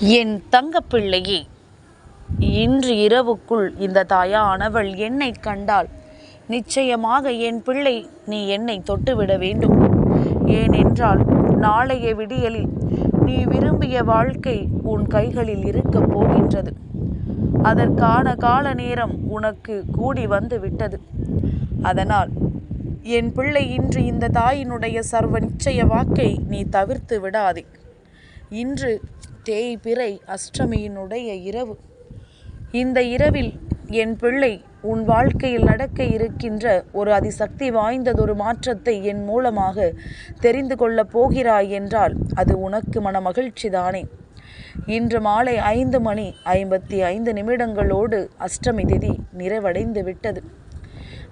என் தங்கப்பிள்ளையே இன்று இரவுக்குள் இந்த தாயானவள் என்னை கண்டால் நிச்சயமாக என் பிள்ளை நீ என்னை தொட்டுவிட வேண்டும். ஏனென்றால் நாளைய விடியலில் நீ விரும்பிய வாழ்க்கை உன் கைகளில் இருக்கப் போகின்றது. அதற்கான கால நேரம் உனக்கு கூடி வந்து விட்டது அதனால் என் பிள்ளை இன்று இந்த தாயினுடைய சர்வ நிச்சய வாக்கை நீ தவிர்த்து விடாதே. இன்று தேய்பிறை அஷ்டமியினுடைய இரவு. இந்த இரவில் என் பிள்ளை உன் வாழ்க்கையில் நடக்க இருக்கின்ற ஒரு அதிசக்தி வாய்ந்ததொரு மாற்றத்தை என் மூலமாக தெரிந்து கொள்ளப் போகிறாய் என்றால் அது உனக்கு மன மகிழ்ச்சிதானே இன்று மாலை ஐந்து மணி ஐம்பத்தி ஐந்து நிமிடங்களோடு அஷ்டமி திதி நிறைவடைந்து விட்டது.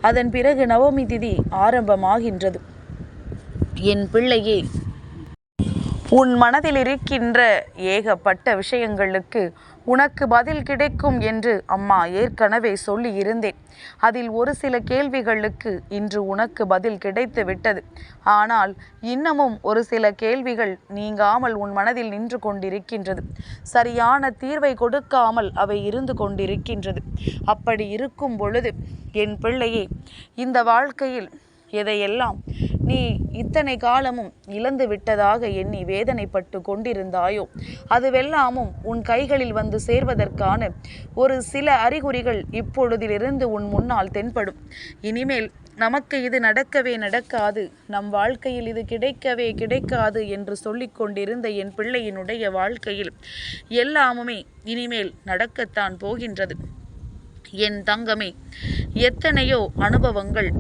அதன் பிறகு நவமி திதி ஆரம்பமாகின்றது. என் பிள்ளையே உன் மனதில் இருக்கின்ற ஏகப்பட்ட விஷயங்களுக்கு உனக்கு பதில் கிடைக்கும் என்று அம்மா ஏற்கனவே சொல்லி இருந்தேன் அதில் ஒரு சில கேள்விகளுக்கு இன்று உனக்கு பதில் கிடைத்து விட்டது. ஆனால் இன்னமும் ஒரு சில கேள்விகள் நீங்காமல் உன் மனதில் நின்று கொண்டிருக்கின்றது. சரியான தீர்வை கொடுக்காமல் அவை இருந்து கொண்டிருக்கின்றது. அப்படி இருக்கும் பொழுது என் பிள்ளையே இந்த வாழ்க்கையில் எதையெல்லாம் நீ இத்தனை காலமும் இழந்து விட்டதாக எண்ணி வேதனைப்பட்டு கொண்டிருந்தாயோ? அதுவெல்லாமும் உன் கைகளில் வந்து சேர்வதற்கான ஒரு சில அறிகுறிகள் இப்பொழுதிலிருந்து உன் முன்னால் தென்படும். இனிமேல் நமக்கு இது நடக்கவே நடக்காது. நம் வாழ்க்கையில் இது கிடைக்கவே கிடைக்காது என்று சொல்லிக் கொண்டிருந்த என் பிள்ளையினுடைய வாழ்க்கையில் எல்லாமுமே இனிமேல் நடக்கத்தான் போகின்றது. என் தங்கமே எத்தனையோ அனுபவங்கள்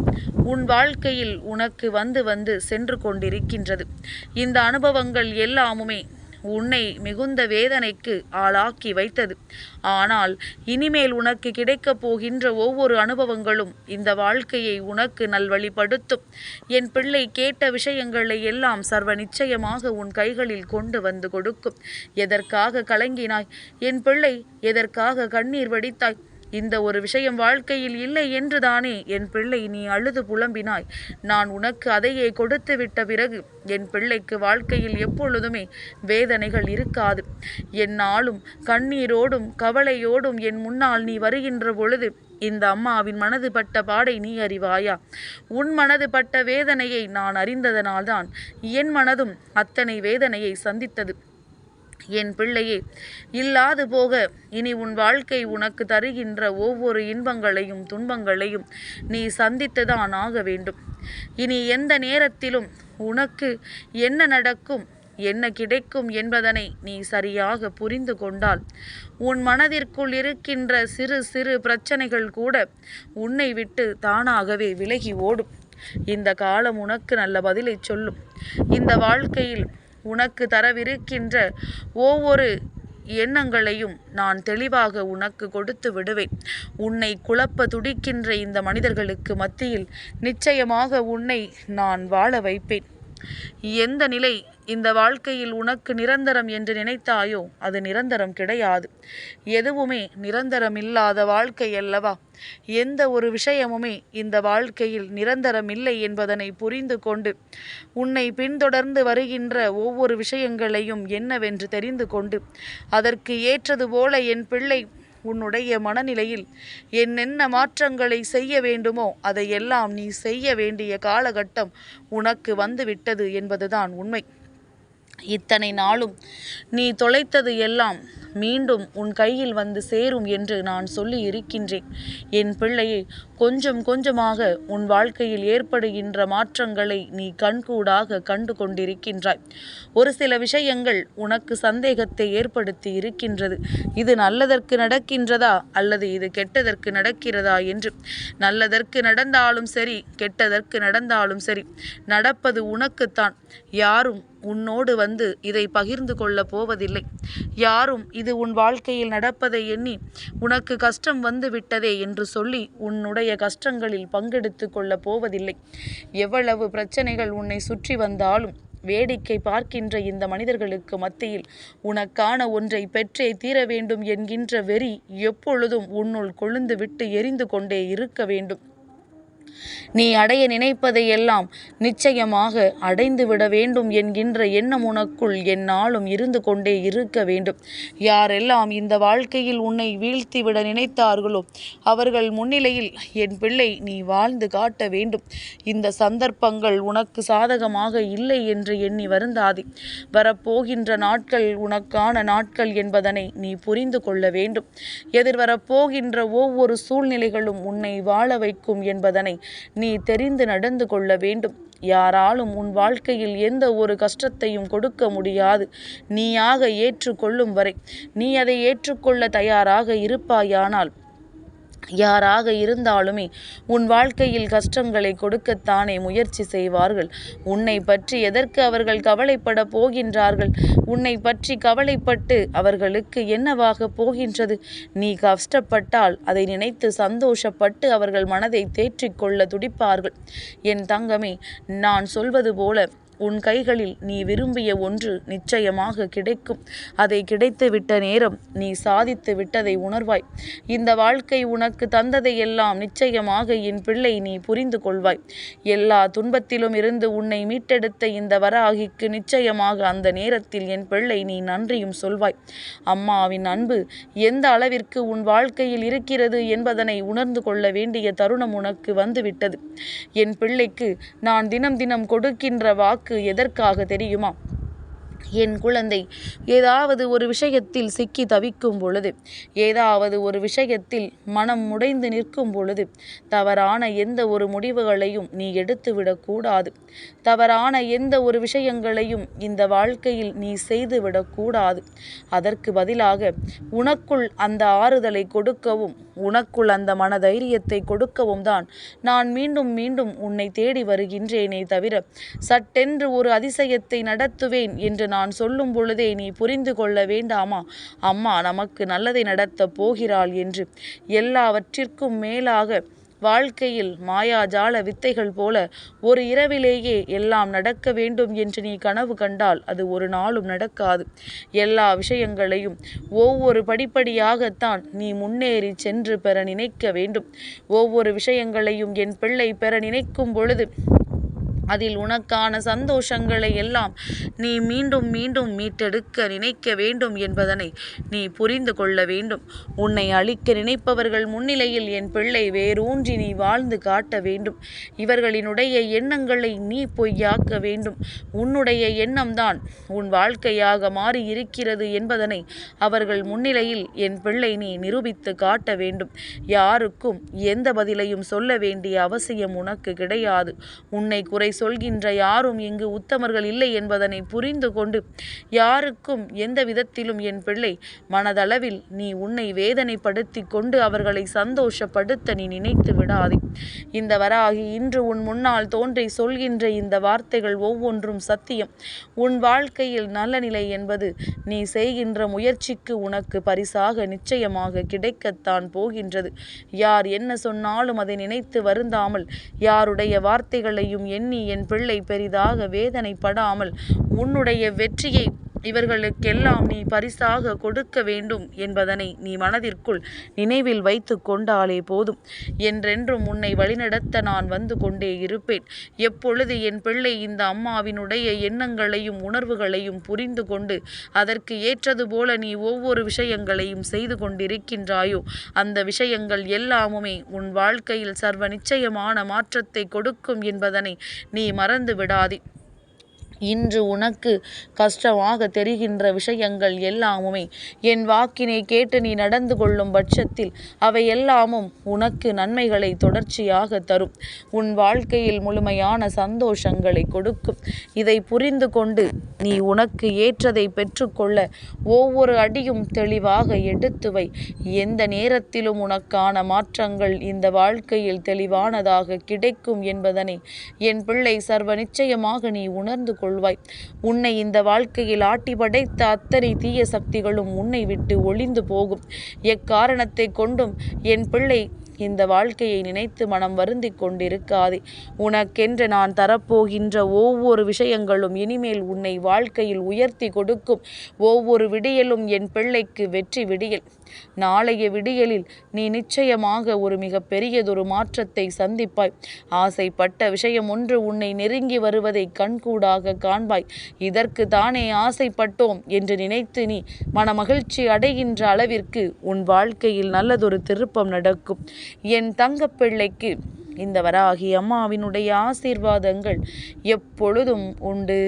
உன் வாழ்க்கையில் உனக்கு வந்து வந்து சென்று கொண்டிருக்கின்றது. இந்த அனுபவங்கள் எல்லாமுமே உன்னை மிகுந்த வேதனைக்கு ஆளாக்கி வைத்தது. ஆனால் இனிமேல் உனக்கு கிடைக்கப் போகின்ற ஒவ்வொரு அனுபவங்களும் இந்த வாழ்க்கையை உனக்கு நல்வழிப்படுத்தும். என் பிள்ளை கேட்ட விஷயங்களை எல்லாம் சர்வ நிச்சயமாக உன் கைகளில் கொண்டு வந்து கொடுக்கும். எதற்காக கலங்கினாய்? என் பிள்ளை எதற்காக கண்ணீர் வடித்தாய்? இந்த ஒரு விஷயம் வாழ்க்கையில் இல்லை என்றுதானே? என் பிள்ளை நீ அழுது புலம்பினாய். நான் உனக்கு அதையே கொடுத்து விட்ட பிறகு என் பிள்ளைக்கு வாழ்க்கையில் எப்பொழுதுமே வேதனைகள் இருக்காது. என்னாலும் கண்ணீரோடும் கவலையோடும் என் முன்னால் நீ வருகின்ற பொழுது இந்த அம்மாவின் மனது பட்ட பாடை நீ அறிவாயா? உன் மனது பட்ட வேதனையை நான் அறிந்ததனால்தான் என் மனதும் அத்தனை வேதனையை சந்தித்தது. என் பிள்ளையே இல்லாது போக இனி உன் வாழ்க்கை உனக்கு தருகின்ற ஒவ்வொரு இன்பங்களையும் துன்பங்களையும் நீ சந்தித்துதான் ஆக வேண்டும். இனி எந்த நேரத்திலும் உனக்கு என்ன நடக்கும் என்ன கிடைக்கும் என்பதனை நீ சரியாக புரிந்து கொண்டால் உன் மனதிற்குள் இருக்கின்ற சிறு சிறு பிரச்சனைகள் கூட உன்னை விட்டு தானாகவே விலகி ஓடும். இந்த காலம் உனக்கு நல்ல பதிலை சொல்லும். இந்த வாழ்க்கையில் உனக்கு தரவிருக்கின்ற ஒவ்வொரு எண்ணங்களையும் நான் தெளிவாக உனக்கு கொடுத்து விடுவேன். உன்னை குழப்ப துடிக்கின்ற இந்த மனிதர்களுக்கு மத்தியில் நிச்சயமாக உன்னை நான் வாழ வைப்பேன். எந்த நிலை இந்த வாழ்க்கையில் உனக்கு நிரந்தரம் என்று நினைத்தாயோ அது நிரந்தரம் கிடையாது. எதுவுமே நிரந்தரம் இல்லாத வாழ்க்கை அல்லவா? எந்த ஒரு விஷயமுமே இந்த வாழ்க்கையில் நிரந்தரம் இல்லை என்பதனை புரிந்து கொண்டு உன்னை பின்தொடர்ந்து வருகின்ற ஒவ்வொரு விஷயங்களையும் என்னவென்று தெரிந்து கொண்டு அதற்கு ஏற்றது போல என் பிள்ளை உன்னுடைய மனநிலையில் என்னென்ன மாற்றங்களை செய்ய வேண்டுமோ அதையெல்லாம் நீ செய்ய வேண்டிய காலகட்டம் உனக்கு வந்துவிட்டது என்பதுதான் உண்மை. இத்தனை நாளும் நீ தொலைத்தது எல்லாம் மீண்டும் உன் கையில் வந்து சேரும் என்று நான் சொல்லி இருக்கின்றேன். என் பிள்ளையை கொஞ்சம் கொஞ்சமாக உன் வாழ்க்கையில் ஏற்படுகின்ற மாற்றங்களை நீ கண்கூடாக கண்டு கொண்டிருக்கின்றாய். ஒரு சில விஷயங்கள் உனக்கு சந்தேகத்தை ஏற்படுத்தி இருக்கின்றது. இது நல்லதற்கு நடக்கின்றதா அல்லது இது கெட்டதற்கு நடக்கிறதா என்று. நல்லதற்கு நடந்தாலும் சரி கெட்டதற்கு நடந்தாலும் சரி நடப்பது உனக்குத்தான். யாரும் உன்னோடு வந்து இதை பகிர்ந்து கொள்ளப் போவதில்லை. யாரும் இது உன் வாழ்க்கையில் நடப்பதை எண்ணி உனக்கு கஷ்டம் வந்து விட்டதே என்று சொல்லி உன்னுடைய கஷ்டங்களில் பங்கெடுத்து கொள்ளப் போவதில்லை. எவ்வளவு பிரச்சனைகள் உன்னை சுற்றி வந்தாலும் வேடிக்கை பார்க்கின்ற இந்த மனிதர்களுக்கு மத்தியில் உனக்கான ஒன்றை பெற்றே தீர வேண்டும் என்கின்ற வெறி எப்பொழுதும் உன்னுள் கொழுந்து விட்டு எரிந்து கொண்டே இருக்க வேண்டும். நீ அடைய நினைப்பதை எல்லாம் நிச்சயமாக அடைந்துவிட வேண்டும் என்கின்ற எண்ணம் உனக்குள் என்னாலும் இருந்து கொண்டே இருக்க வேண்டும். யாரெல்லாம் இந்த வாழ்க்கையில் உன்னை வீழ்த்திவிட நினைத்தார்களோ அவர்கள் முன்னிலையில் என் பிள்ளை நீ வாழ்ந்து காட்ட வேண்டும். இந்த சந்தர்ப்பங்கள் உனக்கு சாதகமாக இல்லை என்று எண்ணி வருந்தாதே. வரப்போகின்ற நாட்கள் உனக்கான நாட்கள் என்பதனை நீ புரிந்து கொள்ள வேண்டும். எதிர்வரப்போகின்ற ஒவ்வொரு சூழ்நிலைகளும் உன்னை வாழ வைக்கும் என்பதனை நீ தெரிந்து நடந்து கொள்ள வேண்டும். யாராலும் உன் வாழ்க்கையில் எந்த ஒரு கஷ்டத்தையும் கொடுக்க முடியாது. நீயாக ஏற்றுக்கொள்ளும் வரை நீ அதை ஏற்றுக்கொள்ள தயாராக இருப்பாயானால் யாராக இருந்தாலுமே உன் வாழ்க்கையில் கஷ்டங்களை கொடுக்கத்தானே முயற்சி செய்வார்கள். உன்னை பற்றி எதற்கு அவர்கள் கவலைப்பட போகின்றார்கள்? உன்னை பற்றி கவலைப்பட்டு அவர்களுக்கு என்னவாக போகின்றது? நீ கஷ்டப்பட்டால் அதை நினைத்து சந்தோஷப்பட்டு அவர்கள் மனதை தேற்றிக்கொள்ள துடிப்பார்கள். என் தங்கமே நான் சொல்வது போல உன் கைகளில் நீ விரும்பிய ஒன்று நிச்சயமாக கிடைக்கும். அதை கிடைத்துவிட்ட நேரம் நீ சாதித்து விட்டதை உணர்வாய். இந்த வாழ்க்கை உனக்கு தந்ததை எல்லாம் நிச்சயமாக என் பிள்ளை நீ புரிந்து கொள்வாய். எல்லா துன்பத்திலும் இருந்து உன்னை மீட்டெடுத்த இந்த வராகிக்கு நிச்சயமாக அந்த நேரத்தில் என் பிள்ளை நீ நன்றியும் சொல்வாய். அம்மாவின் அன்பு எந்த அளவிற்கு உன் வாழ்க்கையில் இருக்கிறது என்பதனை உணர்ந்து கொள்ள வேண்டிய தருணம் உனக்கு வந்துவிட்டது. என் பிள்ளைக்கு நான் தினம் தினம் கொடுக்கின்ற வாக்கு நமக்கு எதற்காக தெரியுமா? என் குழந்தை ஏதாவது ஒரு விஷயத்தில் சிக்கி தவிக்கும் பொழுது ஏதாவது ஒரு விஷயத்தில் மனம் முடைந்து நிற்கும் பொழுது தவறான எந்த ஒரு முடிவுகளையும் நீ எடுத்துவிடக்கூடாது தவறான எந்த ஒரு விஷயங்களையும் இந்த வாழ்க்கையில் நீ செய்துவிடக்கூடாது அதற்கு பதிலாக உனக்குள் அந்த ஆறுதலை கொடுக்கவும் உனக்குள் அந்த மனதைரியத்தை கொடுக்கவும் தான் நான் மீண்டும் மீண்டும் உன்னை தேடி வருகின்றேனே தவிர சட்டென்று ஒரு அதிசயத்தை நடத்துவேன் என்று நான் சொல்லும் பொழுதே நீ புரிந்து கொள்ள வேண்டாமா? அம்மா நமக்கு நல்லதை நடத்தப் போகிறாள் என்று. எல்லாவற்றிற்கும் மேலாக வாழ்க்கையில் மாயாஜால வித்தைகள் போல ஒரு இரவிலேயே எல்லாம் நடக்க வேண்டும் என்று நீ கனவு கண்டால் அது ஒரு நாளும் நடக்காது. எல்லா விஷயங்களையும் ஒவ்வொரு படிப்படியாகத்தான் நீ முன்னேறி சென்று பெற நினைக்க வேண்டும். ஒவ்வொரு விஷயங்களையும் என் பிள்ளை பெற நினைக்கும் பொழுது அதில் உனக்கான சந்தோஷங்களை எல்லாம் நீ மீண்டும் மீண்டும் மீட்டெடுக்க நினைக்க வேண்டும் என்பதனை நீ புரிந்து கொள்ள வேண்டும். உன்னை அழிக்க நினைப்பவர்கள் முன்னிலையில் என் பிள்ளை வேரூன்றி நீ வாழ்ந்து காட்ட வேண்டும். இவர்களினுடைய எண்ணங்களை நீ பொய்யாக்க வேண்டும். உன்னுடைய எண்ணம்தான் உன் வாழ்க்கையாக மாறி இருக்கிறது என்பதனை அவர்கள் முன்னிலையில் என் பிள்ளை நீ நிரூபித்து காட்ட வேண்டும். யாருக்கும் எந்த பதிலையும் சொல்ல வேண்டிய அவசியம் உனக்கு கிடையாது. உன்னை குறை சொல்கின்ற யாரும் இங்கு உத்தமர்கள் இல்லை என்பதனை புரிந்து கொண்டு யாருக்கும் எந்த விதத்திலும் என் பிள்ளை மனதளவில் நீ உன்னை வேதனைப்படுத்தி கொண்டு அவர்களை சந்தோஷப்படுத்த நீ நினைத்து விடாதே இந்த வராகி இன்று உன் முன்னால் தோன்றி சொல்கின்ற இந்த வார்த்தைகள் ஒவ்வொன்றும் சத்தியம். உன் வாழ்க்கையில் நல்ல நிலை என்பது நீ செய்கின்ற முயற்சிக்கு உனக்கு பரிசாக நிச்சயமாக கிடைக்கத்தான் போகின்றது. யார் என்ன சொன்னாலும் அதை நினைத்து வருந்தாமல் யாருடைய வார்த்தைகளையும் எண்ணி என் பிள்ளை பெரிதாக வேதனைப்படாமல் உன்னுடைய வெற்றியை இவர்களுக்கெல்லாம் நீ பரிசாக கொடுக்க வேண்டும் என்பதனை நீ மனதிற்குள் நினைவில் வைத்து கொண்டாலே போதும். என்றென்றும் உன்னை வழிநடத்த நான் வந்து கொண்டே இருப்பேன். எப்பொழுது என் பிள்ளை இந்த அம்மாவினுடைய எண்ணங்களையும் உணர்வுகளையும் புரிந்து கொண்டு அதற்கு ஏற்றது போல நீ ஒவ்வொரு விஷயங்களையும் செய்து கொண்டிருக்கின்றாயோ அந்த விஷயங்கள் எல்லாமுமே உன் வாழ்க்கையில் சர்வ நிச்சயமான மாற்றத்தை கொடுக்கும் என்பதனை நீ மறந்து விடாதே. இன்று உனக்கு கஷ்டமாக தெரிகின்ற விஷயங்கள் எல்லாமுமே. என் வாக்கினை கேட்டு நீ நடந்து கொள்ளும் பட்சத்தில் அவை எல்லாமும் உனக்கு நன்மைகளை தொடர்ச்சியாக தரும். உன் வாழ்க்கையில் முழுமையான சந்தோஷங்களை கொடுக்கும். இதை புரிந்து கொண்டு நீ உனக்கு ஏற்றதை பெற்றுக்கொள்ள ஒவ்வொரு அடியும் தெளிவாக எடுத்து வை. எந்த நேரத்திலும் உனக்கான மாற்றங்கள் இந்த வாழ்க்கையில் தெளிவானதாக கிடைக்கும் என்பதனை என் பிள்ளை சர்வ நிச்சயமாக நீ உணர்ந்து கொள்வாய். உன்னை இந்த வாழ்க்கையில் ஆட்டி படைத்த அத்தனை தீய சக்திகளும் உன்னை விட்டு ஒளிந்து போகும். எக்காரணத்தை கொண்டும் என் பிள்ளை இந்த வாழ்க்கையை நினைத்து மனம் வருந்தி கொண்டிருக்காதே. உனக்கென்று நான் தரப்போகின்ற ஒவ்வொரு விஷயங்களும் இனிமேல் உன்னை வாழ்க்கையில் உயர்த்தி கொடுக்கும். ஒவ்வொரு விடியலும் என் பிள்ளைக்கு வெற்றி விடியல். நாளைய விடியலில் நீ நிச்சயமாக ஒரு மிக பெரியதொரு மாற்றத்தை சந்திப்பாய். ஆசைப்பட்ட விஷயம் ஒன்று உன்னை நெருங்கி வருவதை கண்கூடாக காண்பாய். இதற்கு தானே ஆசைப்பட்டோம் என்று நினைத்து நீ மனமகிழ்ச்சி அடைகின்ற அளவிற்கு உன் வாழ்க்கையில் நல்லதொரு திருப்பம் நடக்கும். என் தங்கப்பிள்ளைக்கு இந்த வராகி அம்மாவினுடைய ஆசீர்வாதங்கள் எப்பொழுதும் உண்டு.